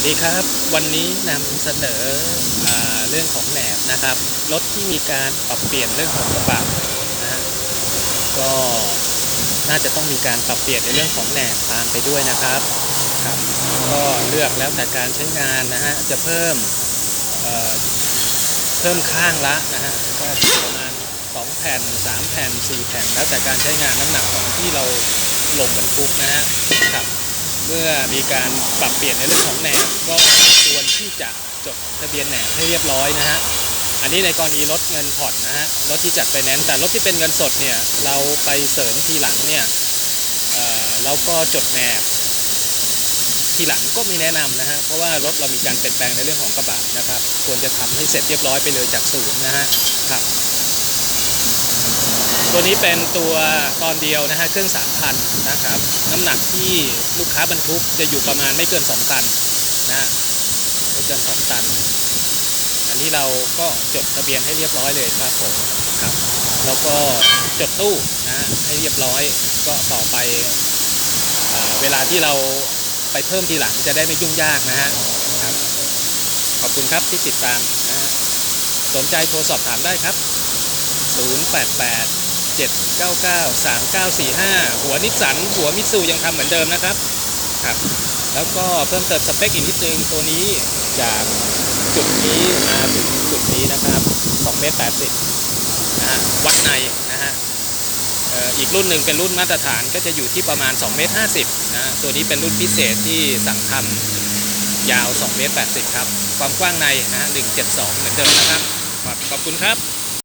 วัสดีครับ วันนี้นำเสนออเรื่องของแหนบนะครับรถที่มีการปรับเปลี่ยนเรื่องของกระบะนะฮะก็น่าจะต้องมีการปรับเปลี่ยนในเรื่องของแหนบตามไปด้วยนะครับครับก็เลือกแล้วแต่การใช้งานนะฮะจะเพิ่มเอ่อเพิ่มข้างละนะฮะก็ประมาณ 2 แผ่น 3 แผ่น 4 แผ่น แล้วแต่การใช้งานน้ำหนักของที่เราลงบรรทุกนะฮะครับ เมื่อมีการปรับเปลี่ยนในเรื่องของแหนบก็ควรที่จะจดทะเบียนแหนบให้เรียบร้อยนะฮะอันนี้ในกรณีรถเงินผ่อนนะฮะรถที่จัดไฟแนนแต่รถที่เป็นเงินสดเนี่ยเราไปเสริมทีหลังเนี่ยเเราก็จดแหนบทีหลังก็ไม่แนะนำนะฮะเพราะว่ารถเรามีการเปลี่ยนแปลงในเรื่องของกระบะนะครับ ควรจะทำให้เสร็จเรียบร้อยไปเลยจากศูนย์นะฮะครับ ตัวนี้เป็นตัวตอนเดียวนะฮะเครื่อง 3,000 นะครับ น้ำหนักที่ลูกค้าบรรทุกจะอยู่ประมาณไม่เกิน 2 ตันนะฮะไม่เกิน 2 ตัน อันนี้เราก็จดทะเบียนให้เรียบร้อยเลยครับผมครับ แล้วก็จดตู้นะฮะให้เรียบร้อยก็ต่อไปเอเวลาที่เราไปเพิ่มทีหลังจะได้ไม่ยุ่งยากนะฮะครับขอบคุณครับที่ติดตามนะฮะสนใจโทรสอบถามได้ครับ 088 799 3945 หัวนิสสันหัวมิตซูยังทำเหมือนเดิมนะครับครับ แล้วก็เพิ่มเติมสเปคอีกนิดนึงตัวนี้จากจุดนี้มาถึงจุดนี้นะครับ2เมตร80นะฮะวัดในนะฮะอีกรุ่นหนึ่งเป็นรุ่นมาตรฐานก็จะอยู่ที่ประมาณ2เมตร50นะฮะตัวนี้เป็นรุ่นพิเศษที่สั่งทำยาว2เมตร80ครับ ความกว้างในนะ172 เหมือนเดิมนะครับ ขอบคุณครับ